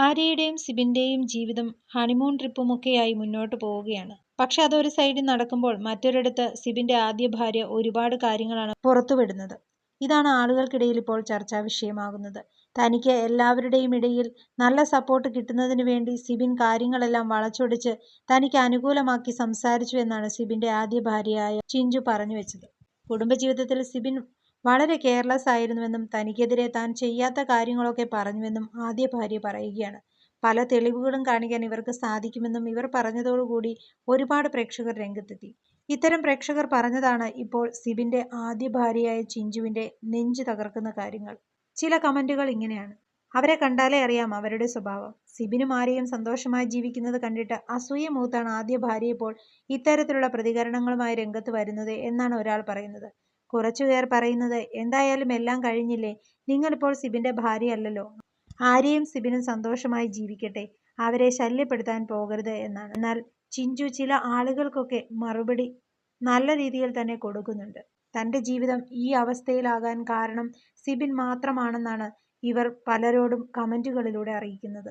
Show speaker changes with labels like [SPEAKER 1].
[SPEAKER 1] ആര്യയുടെയും സിബിന്റെയും ജീവിതം ഹണിമൂൺ ട്രിപ്പുമൊക്കെയായി മുന്നോട്ട് പോവുകയാണ്. പക്ഷെ അതൊരു സൈഡിൽ നടക്കുമ്പോൾ മറ്റൊരിടത്ത് സിബിന്റെ ആദ്യ ഭാര്യ ഒരുപാട് കാര്യങ്ങളാണ് പുറത്തുവിടുന്നത്. ഇതാണ് ആളുകൾക്കിടയിൽ ഇപ്പോൾ ചർച്ചാ വിഷയമാകുന്നത് തനിക്ക് എല്ലാവരുടെയും ഇടയിൽ നല്ല സപ്പോർട്ട് കിട്ടുന്നതിന് വേണ്ടി സിബിൻ കാര്യങ്ങളെല്ലാം വളച്ചൊടിച്ച് തനിക്ക് അനുകൂലമാക്കി സംസാരിച്ചു എന്നാണ് സിബിന്റെ ആദ്യ ഭാര്യയായ ചിഞ്ചു പറഞ്ഞു വെച്ചത് കുടുംബജീവിതത്തിൽ സിബിൻ വളരെ കെയർലെസ് ആയിരുന്നുവെന്നും തനിക്കെതിരെ താൻ ചെയ്യാത്ത കാര്യങ്ങളൊക്കെ പറഞ്ഞുവെന്നും ആദ്യ ഭാര്യ പറയുകയാണ്. പല തെളിവുകളും കാണിക്കാൻ ഇവർക്ക് സാധിക്കുമെന്നും ഇവർ പറഞ്ഞതോടുകൂടി ഒരുപാട് പ്രേക്ഷകർ രംഗത്തെത്തി. ഇത്തരം പ്രേക്ഷകർ പറഞ്ഞതാണ് ഇപ്പോൾ സിബിന്റെ ആദ്യ ഭാര്യയായ ചിഞ്ചുവിന്റെ നെഞ്ച് തകർക്കുന്ന കാര്യങ്ങൾ. ചില കമന്റുകൾ ഇങ്ങനെയാണ്. അവരെ കണ്ടാലേ അറിയാം അവരുടെ സ്വഭാവം. സിബിനും ആരെയും സന്തോഷമായി ജീവിക്കുന്നത് കണ്ടിട്ട് അസൂയ മൂത്താണ് ആദ്യ ഭാര്യ ഇപ്പോൾ ഇത്തരത്തിലുള്ള പ്രതികരണങ്ങളുമായി രംഗത്ത് വരുന്നത് എന്നാണ് ഒരാൾ പറയുന്നത്. കുറച്ചുപേർ പറയുന്നത് എന്തായാലും എല്ലാം കഴിഞ്ഞില്ലേ നിങ്ങളിപ്പോൾ സിബിന്റെ ഭാര്യയല്ലല്ലോ. ആര്യയും സിബിനും സന്തോഷമായി ജീവിക്കട്ടെ. അവരെ ശല്യപ്പെടുത്താൻ പോകരുത് എന്നാണ്. എന്നാൽ ചിഞ്ചു ചില ആളുകൾക്കൊക്കെ മറുപടി നല്ല രീതിയിൽ തന്നെ കൊടുക്കുന്നുണ്ട്. തന്റെ ജീവിതം ഈ അവസ്ഥയിലാകാൻ കാരണം സിബിൻ മാത്രമാണെന്നാണ് ഇവർ പലരോടും കമന്റുകളിലൂടെ അറിയിക്കുന്നത്.